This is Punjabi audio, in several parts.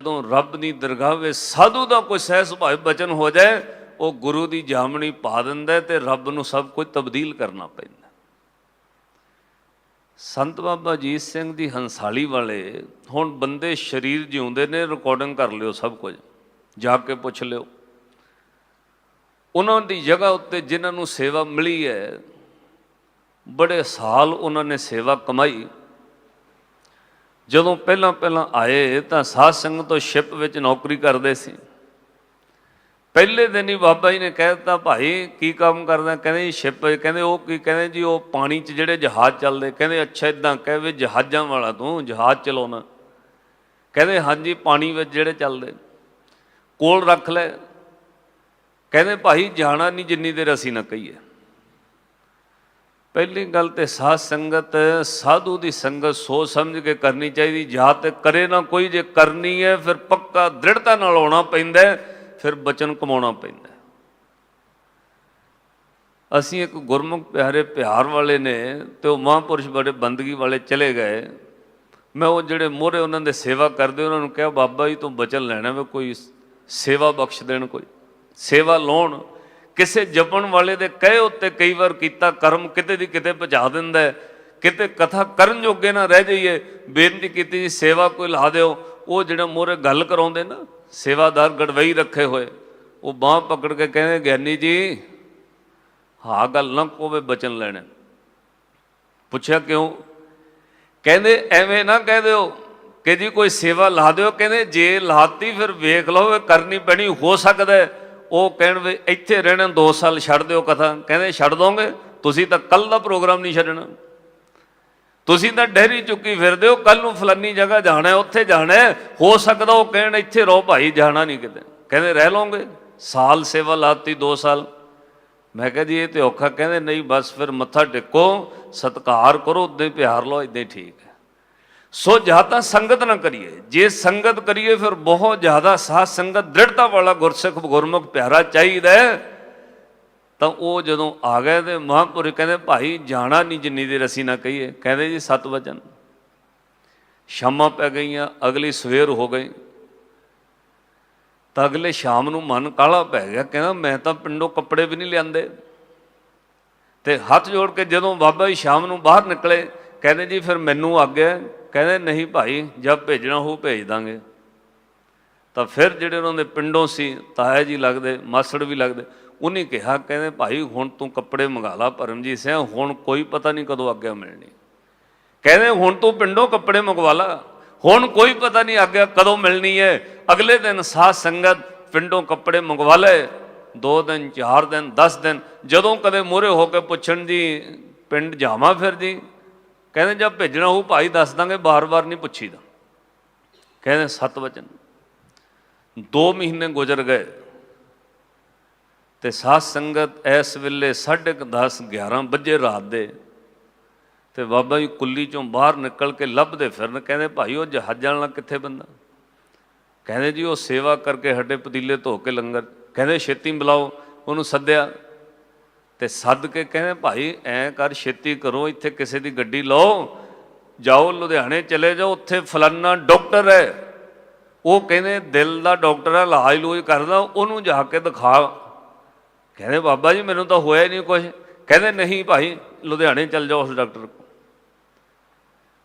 ਜਦੋਂ ਰੱਬ ਦੀ ਦਰਗਾਹ ਵਿੱਚ ਸਾਧੂ ਦਾ ਕੋਈ ਸਹਿ ਸੁਭਾਅ ਬਚਨ ਹੋ ਜਾਏ, ਉਹ ਗੁਰੂ ਦੀ ਜਾਮਣੀ ਪਾ ਦਿੰਦਾ ਹੈ ਤੇ ਰੱਬ ਨੂੰ ਸਭ ਕੁਝ ਤਬਦੀਲ ਕਰਨਾ ਪੈਂਦਾ ਸੰਤ ਬਾਬਾ ਜੀਤ ਸਿੰਘ ਦੀ ਹੰਸਾਲੀ ਵਾਲੇ ਹੁਣ ਬੰਦੇ ਸਰੀਰ ਜਿਉਂਦੇ ਨੇ ਰਿਕਾਰਡਿੰਗ ਕਰ ਲਿਓ ਸਭ ਕੁਝ, ਜਾ ਕੇ ਪੁੱਛ ਲਿਓ। ਉਹਨਾਂ ਦੀ ਜਗ੍ਹਾ ਉੱਤੇ ਜਿਨ੍ਹਾਂ ਨੂੰ ਸੇਵਾ ਮਿਲੀ ਹੈ, ਬੜੇ ਸਾਲ ਉਹਨਾਂ ਨੇ ਸੇਵਾ ਕਮਾਈ। ਜਦੋਂ ਪਹਿਲਾਂ ਪਹਿਲਾਂ ਆਏ ਤਾਂ ਸਾਧ ਸੰਗਤ ਤੋਂ ਸ਼ਿਪ ਵਿੱਚ ਨੌਕਰੀ ਕਰਦੇ ਸੀ। ਪਹਿਲੇ ਦਿਨ ਹੀ ਬਾਬਾ ਜੀ ਨੇ ਕਹਿ ਦਿੱਤਾ, ਭਾਈ ਕੀ ਕੰਮ ਕਰਦਾ? ਕਹਿੰਦੇ ਜੀ ਸ਼ਿਪ ਕਹਿੰਦੇ ਉਹ ਕੀ, ਕਹਿੰਦੇ ਜੀ ਉਹ ਪਾਣੀ 'ਚ ਜਿਹੜੇ ਜਹਾਜ਼ ਚੱਲਦੇ, ਕਹਿੰਦੇ ਅੱਛਾ ਇਦਾਂ ਕਹਿ ਵੀ ਜਹਾਜ਼ਾਂ ਵਾਲਾ ਤੂੰ ਜਹਾਜ਼ ਚਲਾਉਣਾ। ਕਹਿੰਦੇ ਹਾਂਜੀ ਪਾਣੀ ਵਿੱਚ ਜਿਹੜੇ ਚੱਲਦੇ। ਕੋਲ ਰੱਖ ਲੈ। ਕਹਿੰਦੇ ਭਾਈ ਜਾਣਾ ਨਹੀਂ ਜਿੰਨੀ ਦੇਰ ਅਸੀਂ ਨਾ ਕਹੀਏ। ਪਹਿਲੀ ਗੱਲ ਤੇ ਸਾਧ ਸੰਗਤ, ਸਾਧੂ ਦੀ ਸੰਗਤ ਸੋਚ ਸਮਝ ਕੇ ਕਰਨੀ ਚਾਹੀਦੀ, ਜਾਂ ਤੇ ਕਰੇ ਨਾ ਕੋਈ, ਜੇ ਕਰਨੀ ਹੈ, ਫਿਰ ਪੱਕਾ ਦ੍ਰਿੜਤਾ ਨਾਲ ਆਉਣਾ ਪੈਂਦਾ ਫਿਰ ਬਚਨ ਕਮਾਉਣਾ ਪੈਂਦਾ ਅਸੀਂ ਇੱਕ ਗੁਰਮੁਖ ਪਿਆਰੇ ਪਿਆਰ ਵਾਲੇ ਨੇ ਤੇ ਉਹ ਮਹਾਂਪੁਰਸ਼ ਬੜੇ ਬੰਦਗੀ ਵਾਲੇ ਚਲੇ ਗਏ। ਮੈਂ ਉਹ ਜਿਹੜੇ ਮੋਹਰੇ ਉਹਨਾਂ ਦੇ ਸੇਵਾ ਕਰਦੇ, ਉਹਨਾਂ ਨੂੰ ਕਿਹਾ, ਬਾਬਾ ਜੀ, ਤੋਂ ਬਚਨ ਲੈਣਾ ਵੇ, ਕੋਈ ਸੇਵਾ ਬਖਸ਼ ਦੇਣ ਕੋਈ, ਸੇਵਾ ਲਾਉਣ। ਕਿਸੇ ਜਪਣ ਵਾਲੇ ਦੇ ਕਹੇ ਉੱਤੇ ਕਈ ਵਾਰ ਕੀਤਾ, ਕਰਮ ਕਿਤੇ ਦੀ ਕਿਤੇ ਪਹੁੰਚਾ ਦਿੰਦਾ ਹੈ। ਕਿਤੇ ਕਥਾ ਕਰਨ ਜੋਗੇ ਨਾ ਰਹਿ ਜਾਈਏ, ਬੇਨਤੀ ਕੀਤੀ ਜੀ, ਸੇਵਾ ਕੋਈ ਲਾ ਦਿਓ। ਉਹ ਜਿਹੜਾ ਮੋਹਰੇ ਗੱਲ ਕਰਾਉਂਦੇ ਨਾ, ਸੇਵਾਦਾਰ ਗੜਵਈ ਰੱਖੇ ਹੋਏ। ਉਹ ਬਾਹ ਪਕੜ ਕੇ ਕਹਿੰਦੇ, ਗਿਆਨੀ ਜੀ ਹਾਂ ਗੱਲ ਨਾ ਕੋਵੇ ਬਚਨ ਲੈਣਾ। ਪੁੱਛਿਆ ਕਿਉਂ? ਕਹਿੰਦੇ, ਐਵੇਂ ਨਾ ਕਹਿ ਦਿਓ ਕਿ ਜੀ ਕੋਈ ਸੇਵਾ ਲਾ ਦਿਓ। ਕਹਿੰਦੇ, ਜੇ ਲਾਤੀ ਫਿਰ ਵੇਖ ਲਓ, ਇਹ ਕਰਨੀ ਪੈਣੀ, ਹੋ ਸਕਦਾ ਉਹ ਕਹਿਣ ਵੀ ਇੱਥੇ ਰਹਿਣਾ 2 ਸਾਲ ਛੱਡ ਦਿਓ ਕਥਾ। ਕਹਿੰਦੇ, ਛੱਡ ਦੋਗੇ? ਤੁਸੀਂ ਤਾਂ ਕੱਲ ਦਾ ਪ੍ਰੋਗਰਾਮ ਨਹੀਂ ਛੱਡਣਾ। ਤੁਸੀਂ ਤਾਂ ਡਹਿਰੀ ਚੁੱਕੀ ਫਿਰਦੇ ਹੋ ਕੱਲ ਨੂੰ ਫਲਾਨੀ ਜਗ੍ਹਾ ਜਾਣਾ ਉੱਥੇ ਜਾਣਾ ਹੋ। ਸਕਦਾ ਉਹ ਕਹਿਣ, ਇੱਥੇ ਰਹੋ ਭਾਈ, ਜਾਣਾ ਨਹੀਂ ਕਿਤੇ। ਕਹਿੰਦੇ, ਰਹਿ ਲਓਗੇ? ਸਾਲ ਸੇਵਾ ਲਾਤੀ 2 ਸਾਲ। ਮੈਂ ਕਿਹਾ ਜੀ, ਇਹ ਤੇ ਔਖਾ। ਕਹਿੰਦੇ, ਨਹੀਂ, ਬਸ ਫਿਰ ਮੱਥਾ ਟੇਕੋ, ਸਤਕਾਰ ਕਰੋ, ਉਦਾਂ ਹੀ ਪਿਆਰ ਲਓ ਇਦਾਂ ਹੀ ਠੀਕ ਹੈ। ਸੋ ਜਾਂ ਤਾਂ ਸੰਗਤ ਨਾ ਕਰੀਏ। ਜੇ ਸੰਗਤ ਕਰੀਏ ਫਿਰ ਬਹੁਤ ਜ਼ਿਆਦਾ ਸਾਧ ਸੰਗਤ ਦ੍ਰਿੜਤਾ ਵਾਲਾ ਗੁਰਸਿੱਖ ਗੁਰਮੁਖ ਪਿਆਰਾ ਚਾਹੀਦਾ ਤਾਂ ਉਹ ਜਦੋਂ ਆ ਗਏ ਤੇ ਮਹਾਂਪੁਰ ਕਹਿੰਦੇ, ਭਾਈ ਜਾਣਾ ਨਹੀਂ ਜਿੰਨੀ ਦੇਰ ਅਸੀਂ ਨਾ ਕਹੀਏ। ਕਹਿੰਦੇ ਜੀ, ਸਤ ਵਚਨ। ਸ਼ਾਮਾਂ ਪੈ ਗਈਆਂ, ਅਗਲੀ ਸਵੇਰ ਹੋ ਗਈ। ਤਾਂ ਅਗਲੇ ਸ਼ਾਮ ਨੂੰ ਮਨ ਕਾਲਾ ਪੈ ਗਿਆ, ਕਹਿੰਦਾ, ਮੈਂ ਤਾਂ ਪਿੰਡੋਂ ਕੱਪੜੇ ਵੀ ਨਹੀਂ ਲਿਆਂਦੇ। ਤੇ ਹੱਥ ਜੋੜ ਕੇ ਜਦੋਂ ਬਾਬਾ ਜੀ ਸ਼ਾਮ ਨੂੰ ਬਾਹਰ ਨਿਕਲੇ, ਕਹਿੰਦੇ ਜੀ, ਫਿਰ ਮੈਨੂੰ ਆਗਿਆ ਕਹਿੰਦੇ, ਨਹੀਂ ਭਾਈ, ਜਦ ਭੇਜਣਾ ਹੋ ਭੇਜ ਦਾਂਗੇ। ਤਾਂ ਫਿਰ ਜਿਹੜੇ ਉਹਨਾਂ ਦੇ ਪਿੰਡੋਂ ਸੀ, ਤਾਇਆ ਜੀ ਲੱਗਦੇ, ਮਾਸੜ ਵੀ ਲੱਗਦੇ, ਉਹਨੇ ਕਿਹਾ, ਕਹਿੰਦੇ, ਭਾਈ, ਹੁਣ ਤੂੰ ਕੱਪੜੇ ਮੰਗਾ ਲਾ, ਪਰਮਜੀਤ ਸਿੰਘ, ਹੁਣ ਕੋਈ ਪਤਾ ਨਹੀਂ ਕਦੋਂ ਆਗਿਆ ਮਿਲਣੀ। ਕਹਿੰਦੇ, ਹੁਣ ਤੂੰ ਪਿੰਡੋਂ ਕੱਪੜੇ ਮੰਗਵਾ ਲਾ, ਹੁਣ ਕੋਈ ਪਤਾ ਨਹੀਂ ਆਗਿਆ ਕਦੋਂ ਮਿਲਣੀ ਹੈ ਅਗਲੇ ਦਿਨ ਸਾਧ ਸੰਗਤ ਪਿੰਡੋਂ ਕੱਪੜੇ ਮੰਗਵਾ ਲਏ ਦੋ ਦਿਨ, ਚਾਰ ਦਿਨ 10 ਦਿਨ, ਜਦੋਂ ਕਦੇ ਮੂਹਰੇ ਹੋ ਕੇ ਪੁੱਛਣ ਜੀ ਪਿੰਡ ਜਾਵਾਂ ਫਿਰ ਜੀ ਕਹਿੰਦੇ ਜਦ ਭੇਜਣਾ ਉਹ ਭਾਈ ਦੱਸ ਦਾਂਗੇ ਬਾਰ-ਬਾਰ ਨਹੀਂ ਪੁੱਛੀਦਾ। ਕਹਿੰਦੇ ਸਤ ਵਚਨ। 2 ਮਹੀਨੇ ਗੁਜ਼ਰ ਗਏ ਤੇ ਸਾਧ ਸੰਗਤ ਇਸ ਵੇਲੇ 10:30 11 ਵਜੇ ਰਾਤ ਦੇ ਤੇ ਬਾਬਾ ਜੀ ਕੁੱਲੀ ਚੋਂ ਬਾਹਰ ਨਿਕਲ ਕੇ ਲੱਭਦੇ ਫਿਰਨ, ਕਹਿੰਦੇ ਭਾਈ ਉਹ ਜਹਾਜ਼ਾਂ ਨਾਲ ਕਿੱਥੇ ਬੰਦਾ? ਕਹਿੰਦੇ ਜੀ ਉਹ ਸੇਵਾ ਕਰਕੇ ਹੱਡੇ ਪਤੀਲੇ ਧੋ ਕੇ ਲੰਗਰ, ਕਹਿੰਦੇ ਛੇਤੀ ਬੁਲਾਓ, ਉਹਨੂੰ ਸੱਦਿਆ। ਤੇ ਸੱਦ ਕੇ ਕਹਿੰਦੇ, ਭਾਈ, ਐ ਕਰ, ਛੇਤੀ ਕਰੋ, ਇੱਥੇ ਕਿਸੇ ਦੀ ਗੱਡੀ ਲਓ, ਜਾਓ ਲੁਧਿਆਣੇ ਚਲੇ ਜਾਓ, ਉੱਥੇ ਫਲਾਨਾ ਡਾਕਟਰ ਹੈ। ਉਹ ਕਹਿੰਦੇ, ਦਿਲ ਦਾ ਡਾਕਟਰ ਹੈ, ਇਲਾਜ ਲੂਜ ਕਰਦਾ, ਉਹਨੂੰ ਜਾ ਕੇ ਦਿਖਾ। ਕਹਿੰਦੇ, ਬਾਬਾ ਜੀ, ਮੈਨੂੰ ਤਾਂ ਹੋਇਆ ਹੀ ਨਹੀਂ ਕੁਝ ਕਹਿੰਦੇ, ਨਹੀਂ ਭਾਈ, ਲੁਧਿਆਣੇ ਚੱਲ ਜਾਓ ਉਸ ਡਾਕਟਰ ਕੋਲ।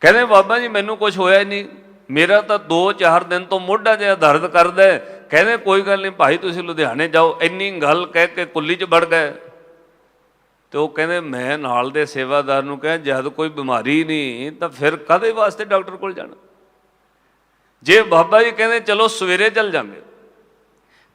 ਕਹਿੰਦੇ, ਬਾਬਾ ਜੀ, ਮੈਨੂੰ ਕੁਝ ਹੋਇਆ ਹੀ ਨਹੀਂ। ਮੇਰਾ ਤਾਂ 2-4 ਦਿਨ ਤੋਂ ਮੋਢਾ ਜਿਹਾ ਦਰਦ ਕਰਦਾ ਕਹਿੰਦੇ, ਕੋਈ ਗੱਲ ਨਹੀਂ, ਭਾਈ, ਤੁਸੀਂ ਲੁਧਿਆਣੇ ਜਾਓ। ਇੰਨੀ ਗੱਲ ਕਹਿ ਕੇ ਕੁੱਲੀ 'ਚ ਵੜ ਗਏ। ਤੇ ਉਹ ਕਹਿੰਦੇ, ਮੈਂ ਨਾਲ ਦੇ ਸੇਵਾਦਾਰ ਨੂੰ ਕਿਹਾ, ਜਦ ਕੋਈ ਬਿਮਾਰੀ ਨਹੀਂ, ਤਾਂ ਫਿਰ ਕਦੇ ਵਾਸਤੇ ਡਾਕਟਰ ਕੋਲ ਜਾਣਾ? ਜੇ ਬਾਬਾ ਜੀ ਕਹਿੰਦੇ, ਚਲੋ ਸਵੇਰੇ ਚੱਲ ਜਾਂਗੇ।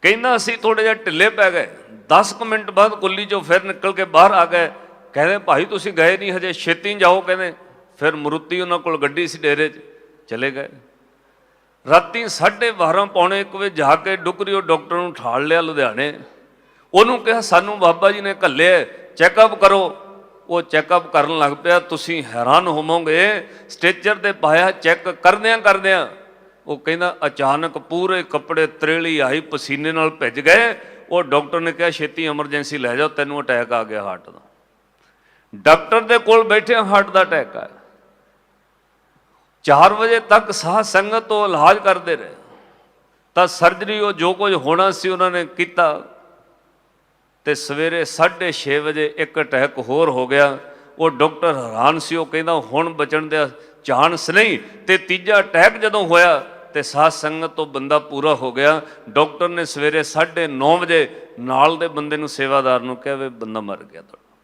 ਕਹਿੰਦਾ, ਅਸੀਂ ਥੋੜੇ ਜਿਹਾ ਢਿੱਲੇ ਪੈ ਗਏ। 10 ਕੁ ਮਿੰਟ ਬਾਅਦ ਕੁੱਲੀ ਚੋਂ ਫਿਰ ਨਿਕਲ ਕੇ ਬਾਹਰ ਆ ਗਏ। ਕਹਿੰਦੇ, ਭਾਈ, ਤੁਸੀਂ ਗਏ ਨਹੀਂ ਹਜੇ, ਛੇਤੀ ਜਾਓ। ਕਹਿੰਦੇ, ਫਿਰ ਮਰੁੱਤੀ ਉਹਨਾਂ ਕੋਲ ਗੱਡੀ ਸੀ ਡੇਰੇ 'ਚ, ਚਲੇ ਗਏ। ਰਾਤੀ 12:30 ਪੌਣੇ 1 ਵਜੇ ਜਾ ਕੇ ਡੁਕਰੀਓ ਡਾਕਟਰ ਨੂੰ ਠਾਲ ਲਿਆ ਲੁਧਿਆਣੇ। ਉਹਨੂੰ ਕਿਹਾ, ਸਾਨੂੰ ਬਾਬਾ ਜੀ ਨੇ ਘੱਲਿਆ ਚੈੱਕਅਪ ਕਰੋ। ਉਹ ਚੈੱਕਅਪ ਕਰਨ ਲੱਗ ਪਿਆ, ਤੁਸੀਂ ਹੈਰਾਨ ਹੋਵੋਗੇ। ਸਟੇਚਰ ਤੇ ਪਾਇਆ ਚੈੱਕ ਕਰਦਿਆਂ ਕਰਦਿਆਂ ਉਹ ਕਹਿੰਦਾ, ਅਚਾਨਕ ਪੂਰੇ ਕੱਪੜੇ ਤਰੇਲੀ ਆਈ, ਪਸੀਨੇ ਨਾਲ ਭਿੱਜ ਗਏ। ਉਹ ਡਾਕਟਰ ਨੇ ਕਿਹਾ, ਛੇਤੀ ਐਮਰਜੈਂਸੀ ਲੈ ਜਾਓ, ਤੈਨੂੰ ਅਟੈਕ ਆ ਗਿਆ ਹਾਰਟ ਦਾ। ਡਾਕਟਰ ਦੇ ਕੋਲ ਬੈਠੇ ਹਾਰਟ ਦਾ ਅਟੈਕ ਆਇਆ। 4 ਵਜੇ ਤੱਕ ਸਾਹ ਸੰਗਤ ਤੋਂ ਇਲਾਜ ਕਰਦੇ ਰਹੇ। ਤਾਂ ਸਰਜਰੀ ਉਹ ਜੋ ਕੁਝ ਹੋਣਾ ਸੀ, ਉਹਨਾਂ ਨੇ ਕੀਤਾ। ਤੇ ਸਵੇਰੇ 6:30 ਵਜੇ ਇੱਕ ਅਟੈਕ ਹੋਰ ਹੋ ਗਿਆ। ਉਹ ਡਾਕਟਰ ਹੈਰਾਨ ਸੀ, ਉਹ ਕਹਿੰਦਾ, ਹੁਣ ਬਚਣ ਦਾ ਚਾਂਸ ਨਹੀਂ। ਤੇ ਤੀਜਾ ਅਟੈਕ ਜਦੋਂ ਹੋਇਆ, ਤੇ ਸਾਧ ਸੰਗਤ ਤੋਂ ਬੰਦਾ ਪੂਰਾ ਹੋ ਗਿਆ। ਡਾਕਟਰ ਨੇ ਸਵੇਰੇ 9:30 ਵਜੇ ਨਾਲ ਦੇ ਬੰਦੇ ਨੂੰ ਸੇਵਾਦਾਰ ਨੂੰ ਕਿਹਾ, ਵੀ, ਬੰਦਾ ਮਰ ਗਿਆ ਤੁਹਾਡਾ।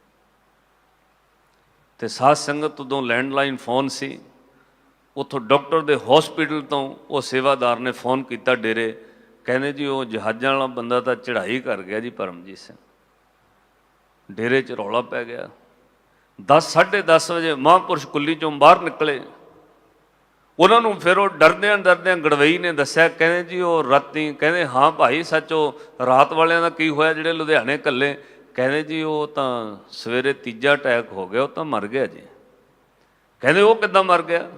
ਤੇ ਸਾਧ ਸੰਗਤ ਉਦੋਂ ਲੈਂਡਲਾਈਨ ਫੋਨ ਸੀ। ਉਥੋਂ ਡਾਕਟਰ ਦੇ ਹਸਪੀਟਲ ਤੋਂ ਉਹ ਸੇਵਾਦਾਰ ਨੇ ਫੋਨ ਕੀਤਾ ਡੇਰੇ। ਕਹਿੰਦੇ ਜੀ, ਉਹ ਜਹਾਜ਼ਾਂ ਵਾਲਾ ਬੰਦਾ ਤਾਂ ਚੜ੍ਹਾਈ ਕਰ ਗਿਆ ਜੀ, ਪਰਮਜੀਤ ਸਿੰਘ। ਡੇਰੇ 'ਚ ਰੌਲਾ ਪੈ ਗਿਆ। 10 10:30 ਵਜੇ ਮਹਾਂਪੁਰਸ਼ ਕੁੱਲੀ ਚੋਂ ਬਾਹਰ ਨਿਕਲੇ। ਉਹਨਾਂ ਨੂੰ ਫਿਰ ਉਹ ਡਰਦਿਆਂ ਡਰਦਿਆਂ ਗੜਵਈ ਨੇ ਦੱਸਿਆ, ਕਹਿੰਦੇ ਜੀ ਉਹ ਰਾਤੀ ਕਹਿੰਦੇ, ਹਾਂ ਭਾਈ, ਸੱਚੋ ਰਾਤ ਵਾਲਿਆਂ ਦਾ ਕੀ ਹੋਇਆ ਜਿਹੜੇ ਲੁਧਿਆਣੇ ਕੱਲੇ ਕਹਿੰਦੇ ਜੀ, ਉਹ ਤਾਂ ਸਵੇਰੇ ਤੀਜਾ ਅਟੈਕ ਹੋ ਗਿਆ, ਉਹ ਤਾਂ ਮਰ ਗਿਆ ਜੀ। ਕਹਿੰਦੇ, ਉਹ ਕਿੱਦਾਂ ਮਰ ਗਿਆ?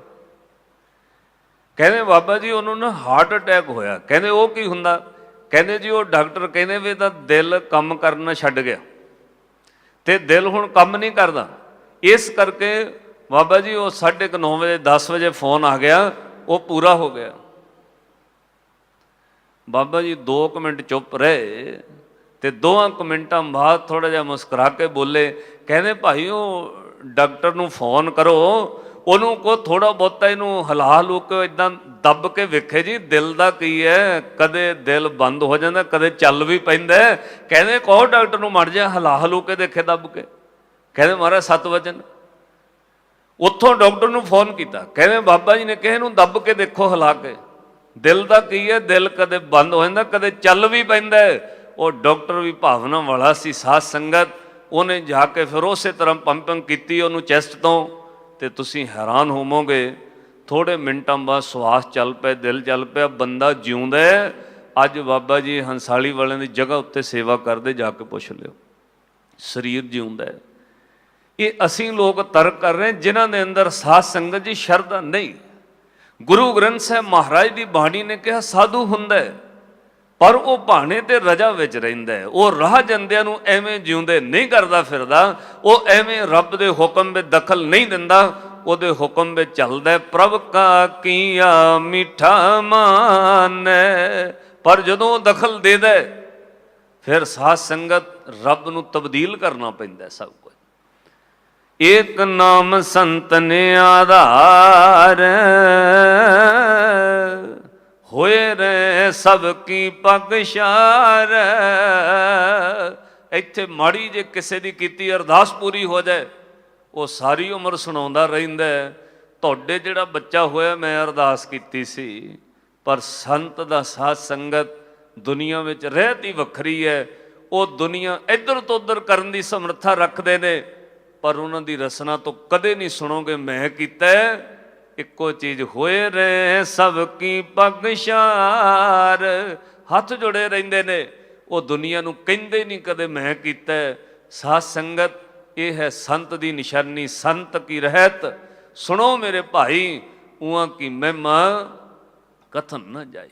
ਕਹਿੰਦੇ, ਬਾਬਾ ਜੀ, ਉਹਨੂੰ ਨਾ ਹਾਰਟ ਅਟੈਕ ਹੋਇਆ। ਕਹਿੰਦੇ, ਉਹ ਕੀ ਹੁੰਦਾ? ਕਹਿੰਦੇ ਜੀ, ਉਹ ਡਾਕਟਰ ਕਹਿੰਦੇ ਵੀ ਇਹਦਾ ਦਿਲ ਕੰਮ ਕਰਨਾ ਛੱਡ ਗਿਆ। ਤੇ ਦਿਲ ਹੁਣ ਕੰਮ ਨਹੀਂ ਕਰਦਾ। ਇਸ ਕਰਕੇ ਬਾਬਾ ਜੀ, ਉਹ 9:30 ਵਜੇ 10 ਵਜੇ ਫੋਨ ਆ ਗਿਆ, ਉਹ ਪੂਰਾ ਹੋ ਗਿਆ। ਬਾਬਾ ਜੀ 2 ਮਿੰਟ ਚੁੱਪ ਰਹੇ ਤੇ ਦੋਆਂ ਕੁ ਮਿੰਟਾਂ ਬਾਅਦ ਥੋੜਾ ਜਿਹਾ ਮੁਸਕਰਾ ਕੇ ਬੋਲੇ, ਕਹਿੰਦੇ, ਭਾਈ, ਉਹ ਡਾਕਟਰ ਨੂੰ ਫੋਨ ਕਰੋ ਉਹਨੂੰ ਕੋ ਥੋੜਾ ਬਹੁਤਾ ਇਹਨੂੰ ਹਲਾ ਲੂ ਕੇ ਇਦਾਂ ਦੱਬ ਕੇ ਵੇਖੇ ਜੀ, ਦਿਲ ਦਾ ਕੀ ਹੈ? ਕਦੇ ਦਿਲ ਬੰਦ ਹੋ ਜਾਂਦਾ, ਕਦੇ ਚੱਲ ਵੀ ਪੈਂਦਾ ਕਹਿੰਦੇ ਕਹੋ ਡਾਕਟਰ ਨੂੰ ਮੜ ਜਾ ਹਲਾ ਹਲੂ ਕੇ ਦੇਖੇ ਦੱਬ ਕੇ। ਕਹਿੰਦੇ ਮਹਾਰਾਜ ਸਤ ਵਚਨ। ਉੱਥੋਂ ਡਾਕਟਰ ਨੂੰ ਫੋਨ ਕੀਤਾ। ਕਹਿੰਦੇ ਬਾਬਾ ਜੀ ਨੇ ਕਿਹਾ ਨੂੰ ਦੱਬ ਕੇ ਦੇਖੋ ਹਿਲਾ ਕੇ। ਦਿਲ ਦਾ ਕੀ ਹੈ? ਦਿਲ ਕਦੇ ਬੰਦ ਹੋ ਜਾਂਦਾ, ਕਦੇ ਚੱਲ ਵੀ ਪੈਂਦਾ ਉਹ ਡਾਕਟਰ ਵੀ ਭਾਵਨਾ ਵਾਲਾ ਸੀ, ਸਾਧ ਸੰਗਤ। ਉਹਨੇ ਜਾ ਕੇ ਫਿਰ ਉਸੇ ਤਰ੍ਹਾਂ ਪੰਪਿੰਗ ਕੀਤੀ, ਉਹਨੂੰ ਚੈਸਟ ਤੋਂ। ਤੇ ਤੁਸੀਂ ਹੈਰਾਨ ਹੋਵੋਗੇ ਥੋੜੇ ਮਿੰਟਾਂ ਬਾਅਦ ਸਵਾਸ ਚੱਲ ਪਏ ਦਿਲ ਚੱਲ ਪਿਆ ਬੰਦਾ ਜਿਉਂਦਾ ਅੱਜ ਬਾਬਾ ਜੀ ਹੰਸਾਲੀ ਵਾਲਿਆਂ ਦੀ ਜਗ੍ਹਾ ਉੱਤੇ ਸੇਵਾ ਕਰਦੇ ਜਾ ਕੇ ਪੁੱਛ ਲਿਓ। ਸਰੀਰ ਜਿਉਂਦਾ ਇਹ ਅਸੀਂ ਲੋਕ ਤਰਕ ਕਰ ਰਹੇ ਹਾਂ, ਜਿਨ੍ਹਾਂ ਦੇ ਅੰਦਰ ਸਾਧ ਸੰਗਤ ਜੀ ਸ਼ਰਧਾ ਨਹੀਂ। ਗੁਰੂ ਗ੍ਰੰਥ ਸਾਹਿਬ ਮਹਾਰਾਜ ਦੀ ਬਾਣੀ ਨੇ ਕਿਹਾ ਸਾਧੂ ਹੁੰਦਾ ਹੈ। ਪਰ ਉਹ ਭਾਣੇ ਤੇ ਰਜਾ ਵਿੱਚ ਰਹਿੰਦਾ ਉਹ ਰਾਹ ਜਾਂਦਿਆਂ ਨੂੰ ਐਵੇਂ ਜਿਉਂਦੇ ਨਹੀਂ ਕਰਦਾ ਫਿਰਦਾ। ਉਹ ਐਵੇਂ ਰੱਬ ਦੇ ਹੁਕਮ ਵਿੱਚ ਦਖਲ ਨਹੀਂ ਦਿੰਦਾ। ਉਹਦੇ ਹੁਕਮ ਵਿੱਚ ਚੱਲਦਾ ਪ੍ਰਭ ਕਾ ਕੀਆ ਮਿੱਠਾ ਮਾਨੈ। ਪਰ ਜਦੋਂ ਉਹ ਦਖਲ ਦੇ ਦੇ ਫਿਰ ਸਾਧ ਸੰਗਤ ਰੱਬ ਨੂੰ ਤਬਦੀਲ ਕਰਨਾ ਪੈਂਦਾ ਸਭ ਕੁਝ। ਏਕ ਨਾਮ ਸੰਤ ਆਧਾਰ। ਸਭ ਕੀ ਪਗਸ਼ਾਰ ਇੱਥੇ ਮਾੜੀ ਜੇ ਕਿਸੇ ਦੀ ਕੀਤੀ ਅਰਦਾਸ ਪੂਰੀ ਹੋ ਜਾਏ, ਉਹ ਸਾਰੀ ਉਮਰ ਸੁਣਾਉਂਦਾ ਰਹਿੰਦਾ ਤੁਹਾਡੇ ਜਿਹੜਾ ਬੱਚਾ ਹੋਇਆ ਮੈਂ ਅਰਦਾਸ ਕੀਤੀ ਸੀ, ਪਰ ਸੰਤ ਦਾ ਸਾਧ ਸੰਗਤ ਦੁਨੀਆ ਵਿੱਚ ਰਹਿਤੀ ਵੱਖਰੀ ਹੈ। ਉਹ ਦੁਨੀਆ ਇੱਧਰ ਤੋਂ ਉੱਧਰ ਕਰਨ ਦੀ ਸਮਰੱਥਾ ਰੱਖਦੇ ਨੇ, ਪਰ ਉਹਨਾਂ ਦੀ ਰਸਨਾ ਤੋਂ ਕਦੇ ਨਹੀਂ ਸੁਣੋਗੇ, ਮੈਂ ਕੀਤਾ ਇੱਕੋ ਚੀਜ਼ ਹੋਏ ਰਹੇ ਸਭ ਕੀ ਪਗਸ਼ਾਰ। ਹੱਥ ਜੁੜੇ ਰਹਿੰਦੇ ਨੇ, ਉਹ ਦੁਨੀਆ ਨੂੰ ਕਹਿੰਦੇ ਨਹੀਂ ਕਦੇ ਮੈਂ ਕੀਤਾ। ਹੈ। ਸਾਧ ਸੰਗਤ, ਇਹ ਹੈ ਸੰਤ ਦੀ ਨਿਸ਼ਾਨੀ, ਸੰਤ ਕੀ ਰਹਿਤ। ਸੁਣੋ ਮੇਰੇ ਭਾਈ ਉਹਾਂ ਕੀ ਮਹਿਮਾ, ਕਥਨ ਨਾ ਜਾਏ।